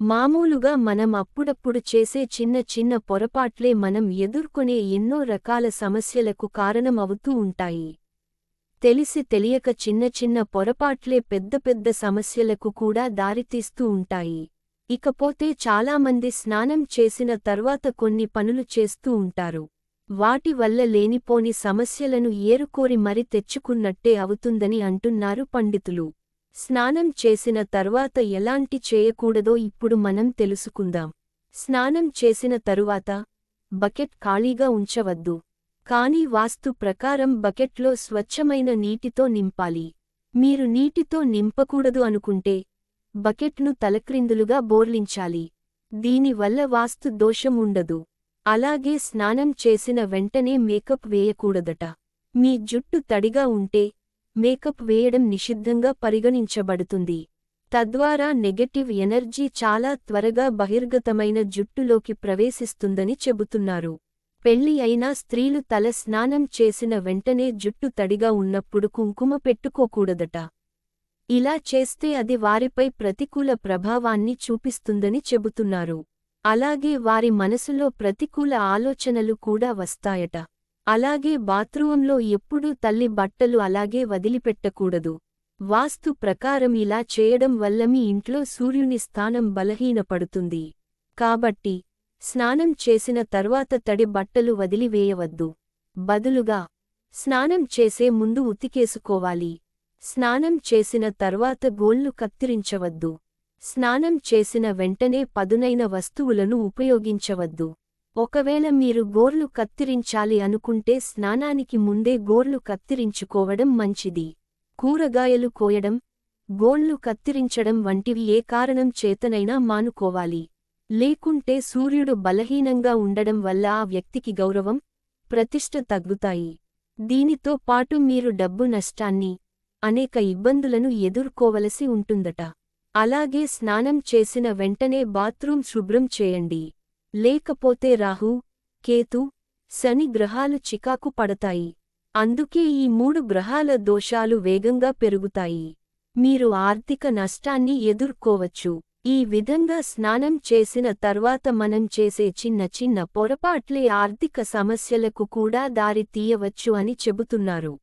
మామూలుగా మనం అప్పుడప్పుడు చేసే చిన్న చిన్న పొరపాట్లే మనం ఎదుర్కొనే ఎన్నో రకాల సమస్యలకు కారణం అవుతూ ఉంటాయి. తెలిసి తెలియక చిన్న చిన్న పొరపాట్లే పెద్ద పెద్ద సమస్యలకు కూడా దారితీస్తూ ఉంటాయి. ఇకపోతే చాలామంది స్నానం చేసిన తర్వాత కొన్ని పనులు చేస్తూ ఉంటారు. వాటి వల్ల లేనిపోని సమస్యలను ఏరుకోరి మరి తెచ్చుకున్నట్టే అవుతుందని అంటున్నారు పండితులు. స్నానం చేసిన తర్వాత ఎలాంటి చేయకూడదో ఇప్పుడు మనం తెలుసుకుందాం. స్నానం చేసిన తరువాత బకెట్ ఖాళీగా ఉంచవద్దు. కాని వాస్తు ప్రకారం బకెట్లో స్వచ్ఛమైన నీటితో నింపాలి. మీరు నీటితో నింపకూడదు అనుకుంటే బకెట్ను తలక్రిందులుగా బోర్లించాలి. దీనివల్ల వాస్తు దోషం ఉండదు. అలాగే స్నానం చేసిన వెంటనే మేకప్ వేయకూడదట. మీ జుట్టు తడిగా ఉంటే మేకప్ వేయడం నిషిద్ధంగా పరిగణించబడుతుంది. తద్వారా నెగటివ్ ఎనర్జీ చాలా త్వరగా బహిర్గతమైన జుట్టులోకి ప్రవేశిస్తుందని చెబుతున్నారు. పెళ్ళి అయినా స్త్రీలు తల స్నానం చేసిన వెంటనే జుట్టు తడిగా ఉన్నప్పుడు కుంకుమ పెట్టుకోకూడదట. ఇలా చేస్తే అది వారిపై ప్రతికూల ప్రభావాన్ని చూపిస్తుందని చెబుతున్నారు. అలాగే వారి మనసులో ప్రతికూల ఆలోచనలు కూడా వస్తాయట. అలాగే బాత్రూంలో ఎప్పుడూ తల్లి బట్టలు అలాగే వదిలిపెట్టకూడదు. వాస్తు ప్రకారం ఇలా చేయడం వల్ల మీ ఇంట్లో సూర్యుని స్థానం బలహీనపడుతుంది. కాబట్టి స్నానం చేసిన తర్వాత తడి బట్టలు వదిలివేయవద్దు. బదులుగా స్నానం చేసే ముందు ఉతికేసుకోవాలి. స్నానం చేసిన తర్వాత గోళ్ళు కత్తిరించవద్దు. స్నానం చేసిన వెంటనే పదునైన వస్తువులను ఉపయోగించవద్దు. ఒకవేళ మీరు గోర్లు కత్తిరించాలి అనుకుంటే స్నానానికి ముందే గోర్లు కత్తిరించుకోవడం మంచిది. కూరగాయలు కోయడం గోళ్ళు కత్తిరించడం వంటివి ఏ కారణం చేతనైనా మానుకోవాలి. లేకుంటే సూర్యుడు బలహీనంగా ఉండడం వల్ల ఆ వ్యక్తికి గౌరవం ప్రతిష్ట తగ్గుతాయి. దీనితో పాటు మీరు డబ్బు నష్టాన్ని అనేక ఇబ్బందులను ఎదుర్కోవలసి ఉంటుందట. అలాగే స్నానం చేసిన వెంటనే బాత్రూం శుభ్రం చేయండి. లేకపోతే రాహు కేతు శని గ్రహాలు చికాకు పడతాయి. అందుకే ఈ మూడు గ్రహాల దోషాలు వేగంగా పెరుగుతాయి. మీరు ఆర్థిక నష్టాన్ని ఎదుర్కోవచ్చు. ఈ విధంగా స్నానం చేసిన తర్వాత మనం చేసే చిన్న చిన్న పొరపాట్లే ఆర్థిక సమస్యలకు కూడా దారి తీయవచ్చు అని చెబుతున్నారు.